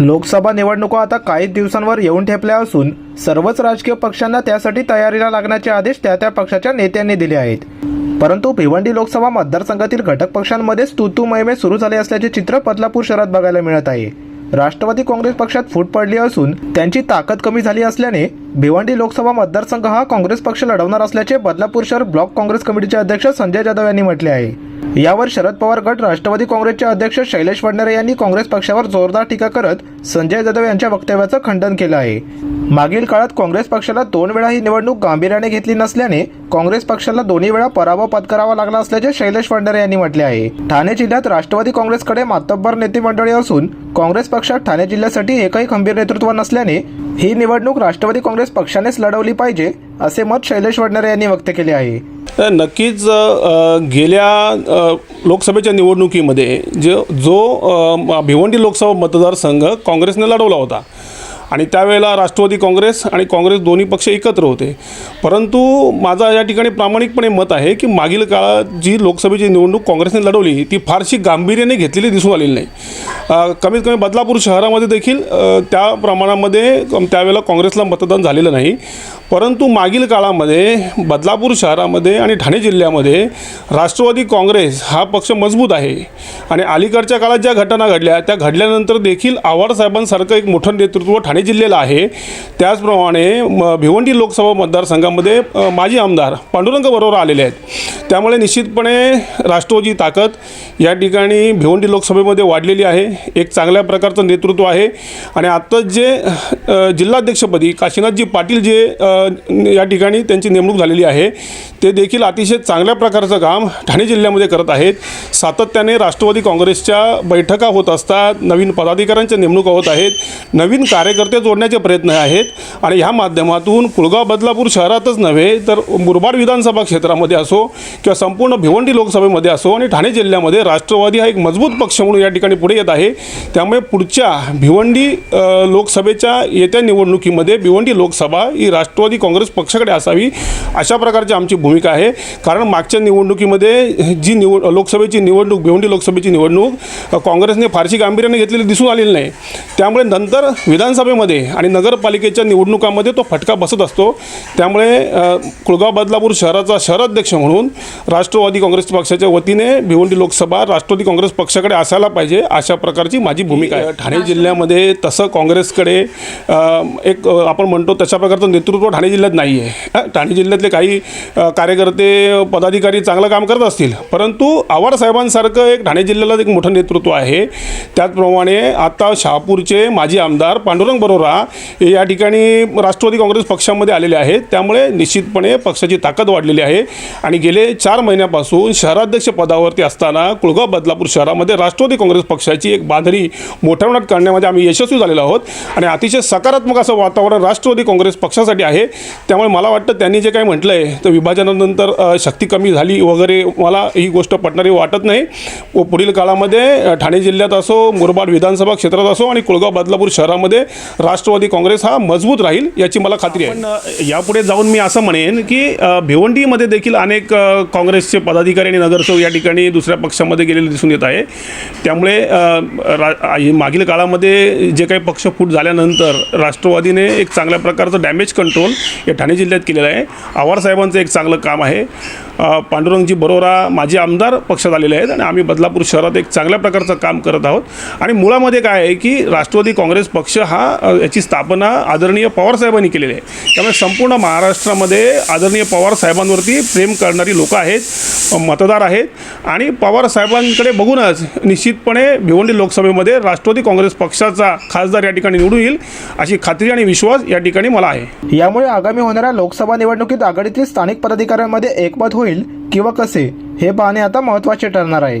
लोकसभा निवडणुका आता काही दिवसांवर येऊन ठेपल्या असून सर्वच राजकीय पक्षांना त्यासाठी तयारीला लागण्याचे आदेश त्या त्या पक्षाच्या नेत्यांनी दिले आहेत. परंतु भिवंडी लोकसभा मतदारसंघातील घटक पक्षांमध्येच तू सुरू झाले असल्याचे चित्र बदलापूर शहरात बघायला मिळत आहे. राष्ट्रवादी काँग्रेस पक्षात फूट पडली असून त्यांची ताकद कमी झाली असल्याने भिवंडी लोकसभा मतदारसंघ हा काँग्रेस पक्ष लढवणार असल्याचे बदलापूर शहर ब्लॉक काँग्रेस कमिटीचे अध्यक्ष संजय जाधव यांनी म्हटले आहे. यावर शरद पवार गट राष्ट्रवादी काँग्रेसचे अध्यक्ष शैलेश वडनेरे यांनी काँग्रेस पक्षावर जोरदार टीका करत संजय जाधव यांच्या वक्तव्याचं खंडन केलं आहे. मागील काळात काँग्रेस पक्षाला दोन वेळा ही निवडणूक गांभीर्याने घेतली नसल्याने काँग्रेस पक्षाला दोन्ही वेळा पराभव पत्करावा लागला असल्याचे शैलेश वडनेरे यांनी म्हटले आहे. ठाणे जिल्ह्यात राष्ट्रवादी काँग्रेसकडे मातब्बर नेते मंडळी असून काँग्रेस पक्षात ठाणे जिल्ह्यासाठी एकही खंबीर नेतृत्व नसल्याने ही निवडणूक राष्ट्रवादी काँग्रेस पक्षानेच लढवली पाहिजे असे मत शैलेश वडनेरे यांनी व्यक्त केले आहे. नक्कीच गेल्या लोकसभेच्या निवडणुकीमध्ये जो जो भिवंडी लोकसभा मतदारसंघ काँग्रेसने लढवला होता आणि त्यावेळेला राष्ट्रवादी काँग्रेस आणि काँग्रेस दोन्ही पक्ष एकत्र होते. परंतु माझं या ठिकाणी प्रामाणिकपणे मत आहे की मागील काळात जी लोकसभेची निवडणूक काँग्रेसने लढवली ती फारशी गांभीर्याने घेतलेली दिसून आलेली नाही. कमीत कमी बदलापूर शहरामध्ये देखील त्या प्रमाणामध्ये त्यावेळेला काँग्रेसला मतदान झालेलं नाही. परंतु मागील काळामध्ये बदलापूर शहरामध्ये आणि ठाणे जिल्ह्यामध्ये राष्ट्रवादी काँग्रेस हा पक्ष मजबूत आहे. आणि अलीकडच्या काळात ज्या घटना घडल्या त्या घडल्यानंतर देखील आव्हाड साहेबांसारखं एक मोठं नेतृत्व ठाणे जिल्ह्याला आहे. त्याचप्रमाणे म- भिवंडी लोकसभा मतदारसंघामध्ये माजी आमदार पांडुरंग बरोबर आलेले आहेत. त्यामुळे निश्चितपणे राष्ट्रवादी ताकद या ठिकाणी भिवंडी लोकसभेमध्ये वाढलेली आहे. एक चांगल्या प्रकारचं नेतृत्व आहे. आणि आत्ताच जे जिल्हाध्यक्षपदी काशीनाथजी पाटील जे या ठिकाणी त्यांची नेमणूक झालेली आहे ते देखील अतिशय चांगल्या प्रकारचं काम ठाणे जिल्ह्यामध्ये करत आहेत. सातत्याने राष्ट्रवादी काँग्रेसच्या बैठका होत असतात नवीन पदाधिकाऱ्यांच्या नेमणुका होत आहेत नवीन कार्यकर्ते जोडण्याचे प्रयत्न आहेत आणि ह्या माध्यमातून कुळगाव बदलापूर शहरातच नव्हे तर मुरबाड विधानसभा क्षेत्रामध्ये असो किंवा संपूर्ण भिवंडी लोकसभेमध्ये असो आणि ठाणे जिल्ह्यामध्ये राष्ट्रवादी हा एक मजबूत पक्ष म्हणून या ठिकाणी पुढे येत आहे. त्यामुळे पुढच्या भिवंडी लोकसभेच्या येत्या निवडणुकीमध्ये भिवंडी लोकसभा ही राष्ट्रवादी काँग्रेस पक्षाकडे असावी अशा प्रकारची आमची भूमिका आहे. कारण मागच्या निवडणुकीमध्ये जी निवड लोकसभेची निवडणूक भिवंडी लोकसभेची निवडणूक अ, काँग्रेसने फारशी गांभीर्याने घेतलेली दिसून आलेली नाही. त्यामुळे नंतर विधानसभेमध्ये आणि नगरपालिकेच्या निवडणुकामध्ये तो फटका बसत असतो. त्यामुळे कुळगाव बदलापूर शहराचा शहराध्यक्ष म्हणून राष्ट्रवादी काँग्रेस पक्षाच्या वतीने भिवंडी लोकसभा राष्ट्रवादी काँग्रेस पक्षाकडे असायला पाहिजे अशा प्रकारची माझी भूमिका आहे. ठाणे जिल्ह्यामध्ये तसं काँग्रेसकडे एक आपण म्हणतो तशा प्रकारचं नेतृत्व ठाणे जिल्ह्यात नाही आहे. ठाणे जिल्ह्यातले काही कार्यकर्ते पदाधिकारी चांगलं काम करत असतील. परंतु आव्हाड साहेबांसारखं एक ठाणे जिल्ह्यालाच एक मोठं नेतृत्व आहे. त्याचप्रमाणे आता शहापूरचे माजी आमदार पांडुरंग बरोरा हे या ठिकाणी राष्ट्रवादी काँग्रेस पक्षामध्ये आलेले आहेत. त्यामुळे निश्चितपणे पक्षाची ताकद वाढलेली आहे. आणि गेले चार महिन्यापासून शहराध्यक्ष पदावरती असताना कुळगाव बदलापूर शहरामध्ये राष्ट्रवादी काँग्रेस पक्षाची एक बांधणी मोठ्या प्रमाणात करण्यामध्ये आम्ही यशस्वी झालेलो आहोत. आणि अतिशय सकारात्मक असं वातावरण राष्ट्रवादी काँग्रेस पक्षासाठी आहे. त्यामुळे मला वाटतं त्यांनी जे काही म्हटलं आहे तर विभाजनानंतर शक्ती कमी झाली वगैरे मला ही गोष्ट पटणारी वाटत नाही. पुढील काळामध्ये ठाणे जिल्ह्यात असो मुरबाड विधानसभा क्षेत्रात असो आणि कुळगाव बदलापूर शहरामध्ये राष्ट्रवादी काँग्रेस हा मजबूत राहील याची मला खात्री आहे. पण यापुढे जाऊन मी असं म्हणेन की भिवंडीमध्ये देखील अनेक काँग्रेसचे पदाधिकारी आणि नगरसेवक या ठिकाणी दुसऱ्या पक्षामध्ये गेलेले दिसून येत आहे. त्यामुळे रा मागील काळामध्ये जे काही पक्ष फूट झाल्यानंतर राष्ट्रवादीने एक चांगल्या प्रकारचं डॅमेज कंट्रोल या ठाणे जिल्ह्यात केलेलं आहे. आवारसाहेबांचं एक चांगलं काम आहे. पांडुरंगजी बरोरा माजी आमदार पक्षात आलेले आहेत आणि आम्ही बदलापूर शहरात एक चांगल्या प्रकारचं काम करत आहोत. आणि मुळामध्ये काय आहे की राष्ट्रवादी काँग्रेस पक्ष हा याची स्थापना आदरणीय पवारसाहेबांनी केलेली आहे. त्यामुळे संपूर्ण महाराष्ट्रामध्ये आदरणीय पवार साहेबांवरती प्रेम करणारी लोकं आहेत मतदार आहेत. आणि पवार साहेबांकडे बघूनच निश्चितपणे भिवंडी लोकसभेमध्ये राष्ट्रवादी काँग्रेस पक्षाचा खासदार या ठिकाणी निवडून येईल अशी खात्री आणि विश्वास या ठिकाणी मला आहे. यामुळे आगामी होणाऱ्या लोकसभा निवडणुकीत आघाडीतील स्थानिक पदाधिकाऱ्यांमध्ये एकमत होईल किंवा कसे हे पाहणे आता महत्त्वाचे ठरणार आहे.